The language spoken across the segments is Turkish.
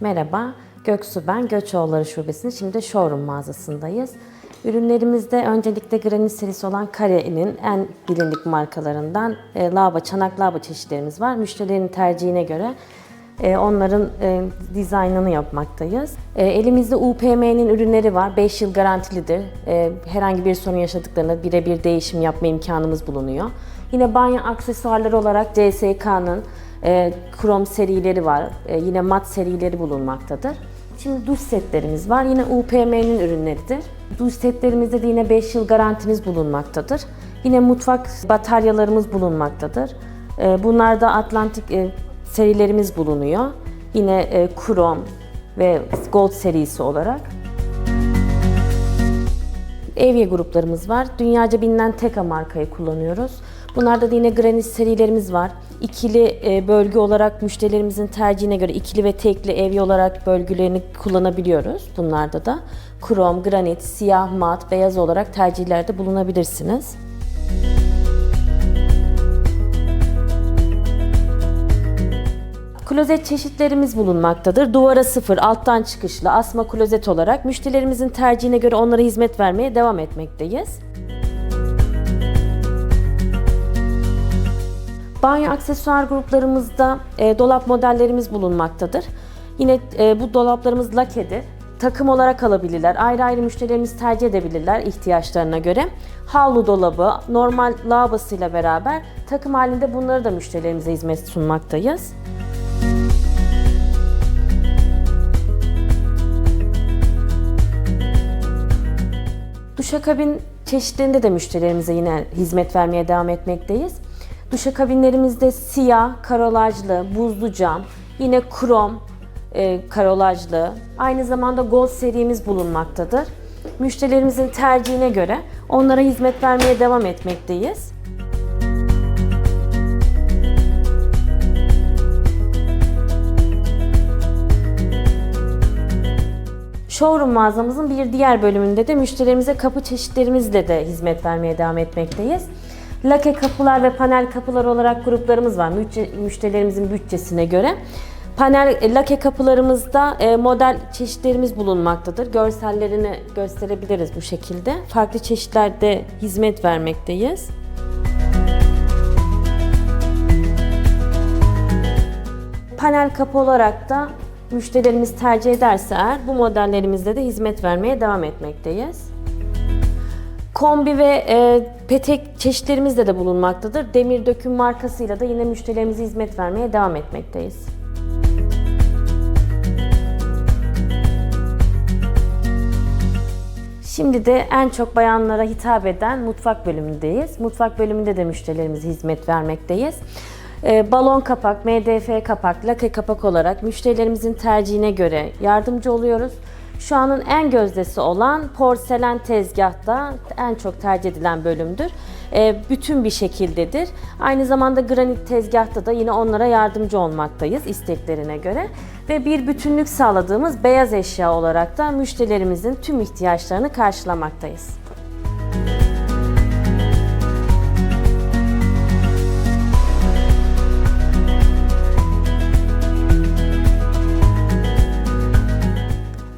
Merhaba, Göksu ben, Göçoğulları Şubesi'nin şimdi showroom mağazasındayız. Ürünlerimizde öncelikle granit serisi olan Kare'nin en bilindik markalarından e, lava, çanak lava çeşitlerimiz var. Müşterilerin tercihine göre onların e, dizaynını yapmaktayız. E, elimizde UPM'nin ürünleri var. 5 yıl garantilidir. E, herhangi bir sorun yaşadıklarında birebir değişim yapma imkanımız bulunuyor. Yine banyo aksesuarları olarak CSK'nın e, krom serileri var. E, yine mat serileri bulunmaktadır. Şimdi duş setlerimiz var. Yine UPM'nin ürünleridir. Duş setlerimizde de yine 5 yıl garantimiz bulunmaktadır. Yine mutfak bataryalarımız bulunmaktadır. E, bunlarda Atlantik e, serilerimiz bulunuyor. Yine e, krom ve gold serisi olarak. Evye gruplarımız var. Dünyaca bilinen Teka markayı kullanıyoruz. Bunlarda da yine granit serilerimiz var. İkili e, bölge olarak müşterilerimizin tercihine göre ikili ve tekli evye olarak bölgelerini kullanabiliyoruz. Bunlarda da krom, granit, siyah, mat, beyaz olarak tercihlerde bulunabilirsiniz. Klozet çeşitlerimiz bulunmaktadır. Duvara sıfır, alttan çıkışlı, asma klozet olarak müşterilerimizin tercihine göre onlara hizmet vermeye devam etmekteyiz. Banyo aksesuar gruplarımızda e, dolap modellerimiz bulunmaktadır. Yine e, bu dolaplarımız lakedir. Takım olarak alabilirler. Ayrı ayrı müşterilerimiz tercih edebilirler ihtiyaçlarına göre. Havlu dolabı, normal lavabosuyla beraber takım halinde bunları da müşterilerimize hizmet sunmaktayız. Duşakabin çeşitlerinde de müşterilerimize yine hizmet vermeye devam etmekteyiz. Duşakabinlerimizde siyah, karolajlı, buzlu cam, yine krom, e, karolajlı, aynı zamanda gold serimiz bulunmaktadır. Müşterilerimizin tercihine göre onlara hizmet vermeye devam etmekteyiz. Showroom mağazamızın bir diğer bölümünde de müşterilerimize kapı çeşitlerimizle de hizmet vermeye devam etmekteyiz. Lake kapılar ve panel kapılar olarak gruplarımız var müşterilerimizin bütçesine göre. Panel e, lake kapılarımızda e, model çeşitlerimiz bulunmaktadır. Görsellerini gösterebiliriz bu şekilde. Farklı çeşitlerde hizmet vermekteyiz. Panel kapı olarak da müşterilerimiz tercih ederse eğer bu modellerimizde de hizmet vermeye devam etmekteyiz. Kombi ve e, petek çeşitlerimizde de bulunmaktadır. Demir Döküm markasıyla da yine müşterilerimize hizmet vermeye devam etmekteyiz. Şimdi de en çok bayanlara hitap eden mutfak bölümündeyiz. Mutfak bölümünde de müşterilerimize hizmet vermekteyiz. Ee, balon kapak, MDF kapak, lake kapak olarak müşterilerimizin tercihine göre yardımcı oluyoruz. Şu anın en gözdesi olan porselen tezgahta en çok tercih edilen bölümdür. Ee, bütün bir şekildedir. Aynı zamanda granit tezgahta da yine onlara yardımcı olmaktayız isteklerine göre. Ve bir bütünlük sağladığımız beyaz eşya olarak da müşterilerimizin tüm ihtiyaçlarını karşılamaktayız.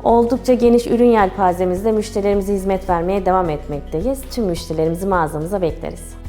Oldukça geniş ürün yelpazemizde müşterilerimize hizmet vermeye devam etmekteyiz. Tüm müşterilerimizi mağazamıza bekleriz.